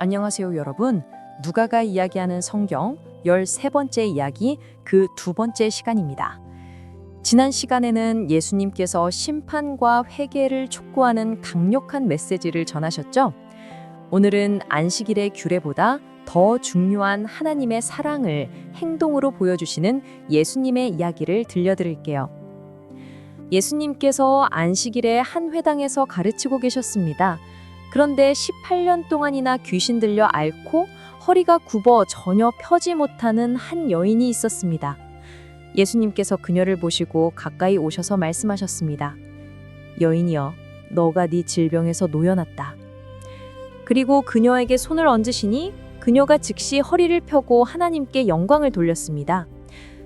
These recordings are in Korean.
안녕하세요, 여러분. 누가가 이야기하는 성경 13번째 이야기 그 두 번째 시간입니다. 지난 시간에는 예수님께서 심판과 회개를 촉구하는 강력한 메시지를 전하셨죠. 오늘은 안식일의 규례보다 더 중요한 하나님의 사랑을 행동으로 보여주시는 예수님의 이야기를 들려드릴게요. 예수님께서 안식일에 한 회당에서 가르치고 계셨습니다. 그런데 18년 동안이나 귀신 들려 앓고 허리가 굽어 전혀 펴지 못하는 한 여인이 있었습니다. 예수님께서 그녀를 보시고 가까이 오셔서 말씀하셨습니다. 여인이여, 너가 네 질병에서 놓여났다. 그리고 그녀에게 손을 얹으시니 그녀가 즉시 허리를 펴고 하나님께 영광을 돌렸습니다.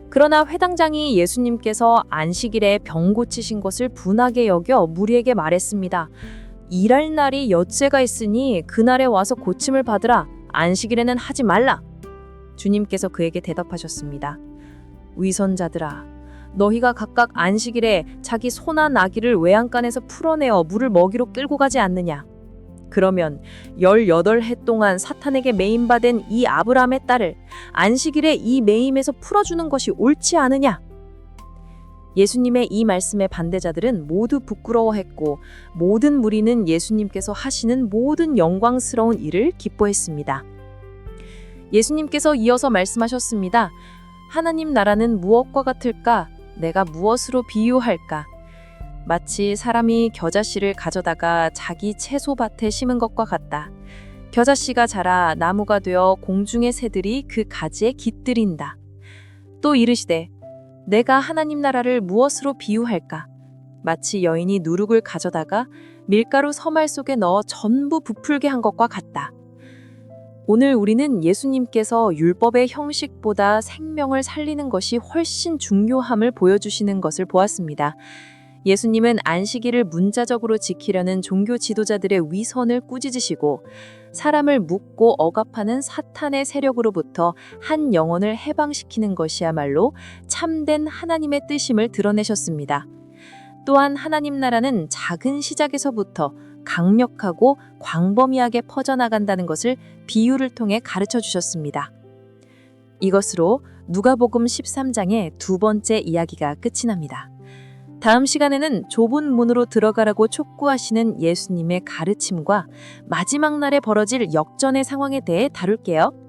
그러나 회당장이 예수님께서 안식일에 병 고치신 것을 분하게 여겨 무리에게 말했습니다. 일할 날이 엿새가 있으니 그날에 와서 고침을 받으라. 안식일에는 하지 말라. 주님께서 그에게 대답하셨습니다. 위선자들아, 너희가 각각 안식일에 자기 소나 나귀를 외양간에서 풀어내어 물을 먹이로 끌고 가지 않느냐? 그러면 18해 동안 사탄에게 매임받은 이 아브라함의 딸을 안식일에 이 매임에서 풀어주는 것이 옳지 않으냐? 예수님의 이 말씀에 반대자들은 모두 부끄러워했고 모든 무리는 예수님께서 하시는 모든 영광스러운 일을 기뻐했습니다. 예수님께서 이어서 말씀하셨습니다. 하나님 나라는 무엇과 같을까? 내가 무엇으로 비유할까? 마치 사람이 겨자씨를 가져다가 자기 채소밭에 심은 것과 같다. 겨자씨가 자라 나무가 되어 공중의 새들이 그 가지에 깃들인다. 또 이르시되 내가 하나님 나라를 무엇으로 비유할까? 마치 여인이 누룩을 가져다가 밀가루 서말 속에 넣어 전부 부풀게 한 것과 같다. 오늘 우리는 예수님께서 율법의 형식보다 생명을 살리는 것이 훨씬 중요함을 보여주시는 것을 보았습니다. 예수님은 안식일을 문자적으로 지키려는 종교 지도자들의 위선을 꾸짖으시고 사람을 묶고 억압하는 사탄의 세력으로부터 한 영혼을 해방시키는 것이야말로 참된 하나님의 뜻임을 드러내셨습니다. 또한 하나님 나라는 작은 시작에서부터 강력하고 광범위하게 퍼져나간다는 것을 비유를 통해 가르쳐 주셨습니다. 이것으로 누가복음 13장의 두 번째 이야기가 끝이 납니다. 다음 시간에는 좁은 문으로 들어가라고 촉구하시는 예수님의 가르침과 마지막 날에 벌어질 역전의 상황에 대해 다룰게요.